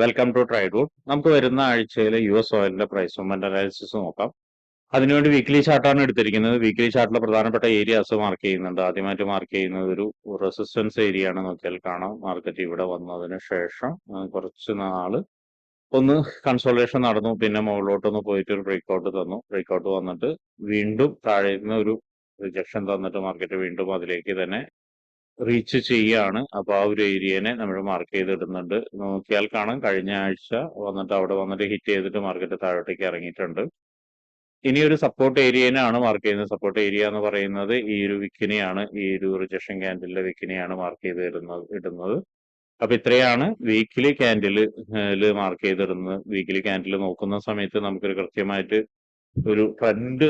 Welcome to ട്രൈഡ്വുഡ് നമുക്ക് വരുന്ന ആഴ്ചയിലെ യു എസ് ഓയിലിന്റെ പ്രൈസ് മൂവ്മെന്റ് അനാലിസിസ് നോക്കാം. അതിനുവേണ്ടി വീക്ക്ലി ചാർട്ടാണ് എടുത്തിരിക്കുന്നത്. വീക്ക്ലി ചാർട്ടിലെ പ്രധാനപ്പെട്ട ഏരിയാസ് മാർക്ക് ചെയ്യുന്നുണ്ട്. ആദ്യമായിട്ട് മാർക്ക് ചെയ്യുന്നത് ഒരു റെസിസ്റ്റൻസ് ഏരിയ ആണ്. നോക്കിയാൽ കാണാം. മാർക്കറ്റ് ഇവിടെ വന്നതിന് ശേഷം കുറച്ച് നാൾ ഒന്ന് കൺസോൾട്ടേഷൻ നടന്നു. പിന്നെ മുകളിലോട്ടൊന്ന് പോയിട്ട് ഒരു ബ്രേക്ക്ഔട്ട് തന്നു. ബ്രേക്ക്ഔട്ട് വന്നിട്ട് വീണ്ടും താഴെ ഒരു റിജക്ഷൻ തന്നിട്ട് മാർക്കറ്റ് വീണ്ടും അതിലേക്ക് തന്നെ റീച്ച് ചെയ്യാണ് അപ്പൊ ആ ഒരു ഏരിയനെ നമ്മൾ മാർക്ക് ചെയ്തിടുന്നുണ്ട്. നോക്കിയാൽ കാണാം. കഴിഞ്ഞ ആഴ്ച വന്നിട്ട് അവിടെ വന്നിട്ട് ഹിറ്റ് ചെയ്തിട്ട് മാർക്കറ്റ് താഴോട്ടേക്ക് ഇറങ്ങിയിട്ടുണ്ട്. ഇനി ഒരു സപ്പോർട്ട് ഏരിയനാണ് മാർക്ക് ചെയ്യുന്നത്. സപ്പോർട്ട് ഏരിയ എന്ന് പറയുന്നത് ഈ ഒരു വിക്കിനെയാണ് ഈ ഒരു റിജക്ഷൻ ക്യാൻഡിലെ വിക്കിനെയാണ് മാർക്ക് ചെയ്ത് ഇടുന്നത്. ഇടുന്നത് അപ്പൊ ഇത്രയാണ് വീക്കിലി ക്യാൻഡിൽ മാർക്ക് ചെയ്തിടുന്നത്. വീക്കിലി ക്യാൻഡിൽ നോക്കുന്ന സമയത്ത് നമുക്കൊരു കൃത്യമായിട്ട് ഒരു ട്രെൻഡ്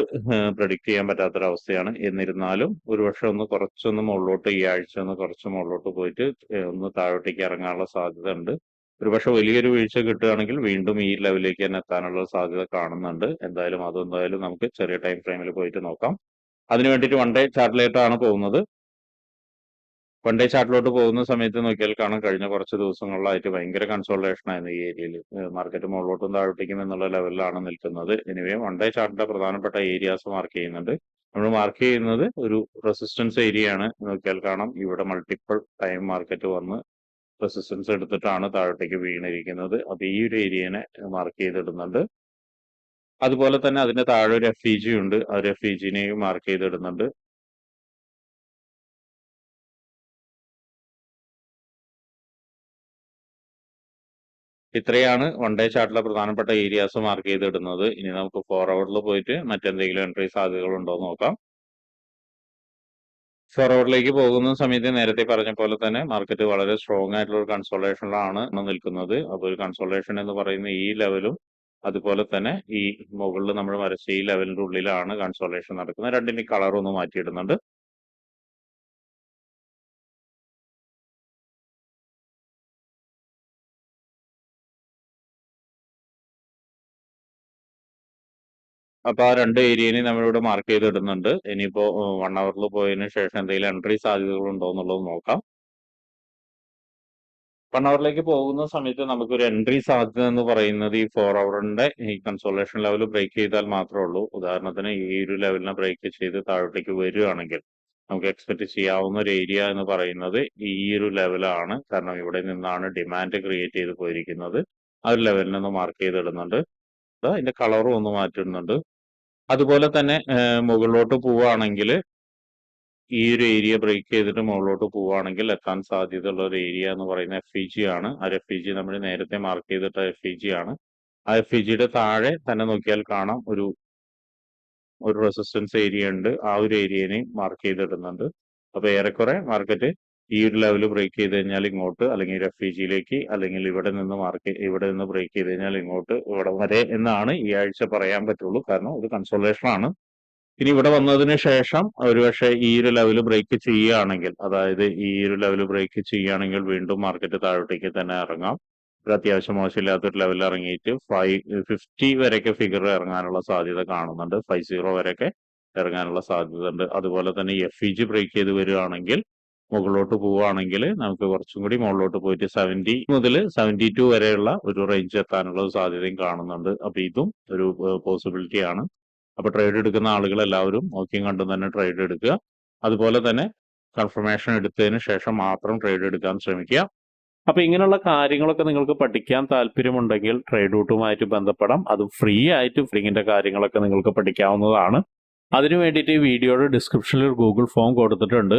പ്രഡിക്റ്റ് ചെയ്യാൻ പറ്റാത്തൊരവസ്ഥയാണ്. എന്നിരുന്നാലും ഒരുപക്ഷെ ഒന്ന് കുറച്ചൊന്ന് മുകളിലോട്ട് ഈ ആഴ്ച ഒന്ന് കുറച്ച് മുകളിലോട്ട് പോയിട്ട് ഒന്ന് താഴോട്ടേക്ക് ഇറങ്ങാനുള്ള സാധ്യത ഉണ്ട് ഒരുപക്ഷെ വലിയൊരു വീഴ്ച കിട്ടുകയാണെങ്കിൽ വീണ്ടും ഈ ലെവലിലേക്ക് തന്നെ എത്താനുള്ള സാധ്യത കാണുന്നുണ്ട്. എന്തായാലും അതെന്തായാലും നമുക്ക് ചെറിയ ടൈം ഫ്രെയിമിൽ പോയിട്ട് നോക്കാം. അതിന് വേണ്ടിയിട്ട് വൺ ഡേ ചാർട്ടിലേക്കാണ് പോകുന്നത്. വൺ ചാട്ടിലോട്ട് പോകുന്ന സമയത്ത് നോക്കിയാൽ കാണാം കഴിഞ്ഞ കുറച്ച് ദിവസങ്ങളിലായിട്ട് ഭയങ്കര കൺസോൾട്ടേഷൻ ആയിരുന്നു ഈ ഏരിയയിൽ. മാർക്കറ്റ് മുകളിലോട്ടും താഴോട്ടേക്കും എന്നുള്ള ലെവലിലാണ് നിൽക്കുന്നത്. എനിവേ വൺഡേ ചാർട്ടിന്റെ പ്രധാനപ്പെട്ട ഏരിയാസ് മാർക്ക് ചെയ്യുന്നുണ്ട്. നമ്മൾ മാർക്ക് ചെയ്യുന്നത് ഒരു റെസിസ്റ്റൻസ് ഏരിയ ആണ്. നോക്കിയാൽ കാണാം ഇവിടെ മൾട്ടിപ്പിൾ ടൈം മാർക്കറ്റ് വന്ന് റെസിസ്റ്റൻസ് എടുത്തിട്ടാണ് താഴോട്ടേക്ക് വീണിരിക്കുന്നത്. അപ്പൊ ഈ ഒരു ഏരിയനെ മാർക്ക് ചെയ്തിടുന്നുണ്ട്. അതുപോലെ തന്നെ അതിന്റെ താഴെ ഒരു എഫ് ഇ ജി ഉണ്ട്. ആ ഒരു എഫ് ഇ ജിനെയും മാർക്ക് ചെയ്തിടുന്നുണ്ട്. ഇത്രയാണ് വൺ ഡേ ചാർട്ടിലെ പ്രധാനപ്പെട്ട ഏരിയാസ് മാർക്ക് ചെയ്തിടുന്നത്. ഇനി നമുക്ക് ഫോർ അവറിൽ പോയിട്ട് മറ്റെന്തെങ്കിലും എൻട്രി സാധ്യതകൾ ഉണ്ടോ എന്ന് നോക്കാം. ഫോർ അവറിലേക്ക് പോകുന്ന സമയത്ത് നേരത്തെ പറഞ്ഞ പോലെ തന്നെ മാർക്കറ്റ് വളരെ സ്ട്രോങ് ആയിട്ടുള്ള ഒരു കൺസോളേഷനിലാണ് നിൽക്കുന്നത്. അപ്പോൾ ഒരു കൺസോളേഷൻ എന്ന് പറയുന്ന ഈ ലെവലും അതുപോലെ തന്നെ ഈ മുകളിൽ നമ്മൾ വരച്ച ഈ ലെവലിന്റെ ഉള്ളിലാണ് കൺസോളേഷൻ നടക്കുന്നത്. രണ്ടിന്റെ കളർ ഒന്ന് മാറ്റിയിടുന്നുണ്ട്. അപ്പൊ ആ രണ്ട് ഏരിയനെ നമ്മളിവിടെ മാർക്ക് ചെയ്തിടുന്നുണ്ട്. ഇനിയിപ്പോ വൺ അവറിൽ പോയതിനു ശേഷം എന്തെങ്കിലും എൻട്രി സാധ്യതകൾ ഉണ്ടോ എന്നുള്ളത് നോക്കാം. വൺ അവറിലേക്ക് പോകുന്ന സമയത്ത് നമുക്കൊരു എൻട്രി സാധ്യത എന്ന് പറയുന്നത് ഈ ഫോർ അവറിന്റെ ഈ കൺസോളേഷൻ ലെവൽ ബ്രേക്ക് ചെയ്താൽ മാത്രമേ ഉള്ളൂ. ഉദാഹരണത്തിന് ഈ ഒരു ലെവലിനെ ബ്രേക്ക് ചെയ്ത് താഴോട്ടേക്ക് വരികയാണെങ്കിൽ നമുക്ക് എക്സ്പെക്ട് ചെയ്യാവുന്ന ഒരു ഏരിയ എന്ന് പറയുന്നത് ഈ ഒരു ലെവലാണ് കാരണം ഇവിടെ നിന്നാണ് ഡിമാൻഡ് ക്രിയേറ്റ് ചെയ്ത് പോയിരിക്കുന്നത്. ആ ഒരു ലെവലിൽ നിന്ന് മാർക്ക് ചെയ്തിടുന്നുണ്ട്. അതിന്റെ കളറും ഒന്ന് മാറ്റുന്നുണ്ട്. അതുപോലെ തന്നെ മുകളിലോട്ട് പോവുകയാണെങ്കിൽ ഈ ഒരു ഏരിയ ബ്രേക്ക് ചെയ്തിട്ട് മുകളിലോട്ട് പോവുകയാണെങ്കിൽ എത്താൻ സാധ്യതയുള്ള ഒരു ഏരിയ എന്ന് പറയുന്ന എഫ് ഇ ജി ആണ്. ആ എഫ് ഇ ജി നമ്മൾ നേരത്തെ മാർക്ക് ചെയ്തിട്ട എഫ് ഇ ജി ആണ്. ആ എഫ് ഇ ജിയുടെ താഴെ തന്നെ നോക്കിയാൽ കാണാം ഒരു ഒരു റെസിസ്റ്റൻസ് ഏരിയ ഉണ്ട്. ആ ഒരു ഏരിയനെയും മാർക്ക് ചെയ്തിടുന്നുണ്ട്. അപ്പൊ ഏറെക്കുറെ മാർക്കറ്റ് ഈ ഒരു ലെവൽ ബ്രേക്ക് ചെയ്ത് കഴിഞ്ഞാൽ ഇങ്ങോട്ട് അല്ലെങ്കിൽ എഫ് ഇ ജിയിലേക്ക് അല്ലെങ്കിൽ ഇവിടെ നിന്ന് മാർക്ക് ഇവിടെ നിന്ന് ബ്രേക്ക് ചെയ്ത് കഴിഞ്ഞാൽ ഇങ്ങോട്ട് ഇവിടെ വരെ എന്നാണ് ഈ ആഴ്ച പറയാൻ പറ്റുള്ളൂ. കാരണം ഒരു കൺസോളേഷൻ ആണ്. ഇനി ഇവിടെ വന്നതിന് ശേഷം ഒരുപക്ഷെ ഈ ഒരു ലെവൽ ബ്രേക്ക് ചെയ്യുകയാണെങ്കിൽ അതായത് ഈ ഒരു ലെവൽ ബ്രേക്ക് ചെയ്യുകയാണെങ്കിൽ വീണ്ടും മാർക്കറ്റ് താഴോട്ടേക്ക് തന്നെ ഇറങ്ങാം. ഒരു അത്യാവശ്യം മോശമില്ലാത്തൊരു ലെവലിൽ ഇറങ്ങിയിട്ട് ഫൈവ് ഫിഫ്റ്റി വരെയൊക്കെ ഫിഗർ ഇറങ്ങാനുള്ള സാധ്യത കാണുന്നുണ്ട്. ഫൈവ് സീറോ വരെയൊക്കെ ഇറങ്ങാനുള്ള സാധ്യത ഉണ്ട് അതുപോലെ തന്നെ എഫ് ഇ ജി ബ്രേക്ക് ചെയ്ത് വരികയാണെങ്കിൽ മുകളിലോട്ട് പോവുകയാണെങ്കിൽ നമുക്ക് കുറച്ചും കൂടി മുകളിലോട്ട് പോയിട്ട് സെവന്റി മുതൽ സെവന്റി ടു വരെയുള്ള ഒരു റേഞ്ച് എത്താനുള്ള സാധ്യതയും കാണുന്നുണ്ട്. അപ്പൊ ഇതും ഒരു പോസിബിലിറ്റി ആണ്. അപ്പൊ ട്രേഡ് എടുക്കുന്ന ആളുകൾ എല്ലാവരും നോക്കിയും കണ്ടും തന്നെ ട്രേഡ് എടുക്കുക. അതുപോലെ തന്നെ കൺഫർമേഷൻ എടുത്തതിന് ശേഷം മാത്രം ട്രേഡ് എടുക്കാൻ ശ്രമിക്കുക. അപ്പൊ ഇങ്ങനെയുള്ള കാര്യങ്ങളൊക്കെ നിങ്ങൾക്ക് പഠിക്കാൻ താല്പര്യമുണ്ടെങ്കിൽ ട്രേഡ് റൂട്ടുമായിട്ട് ബന്ധപ്പെടാം. അത് ഫ്രീ ആയിട്ട് ഫ്രീങ്ങിന്റെ കാര്യങ്ങളൊക്കെ നിങ്ങൾക്ക് പഠിക്കാവുന്നതാണ്. അതിനു വേണ്ടിയിട്ട് ഈ വീഡിയോയുടെ ഡിസ്ക്രിപ്ഷനിൽ ഒരു ഗൂഗിൾ ഫോം കൊടുത്തിട്ടുണ്ട്.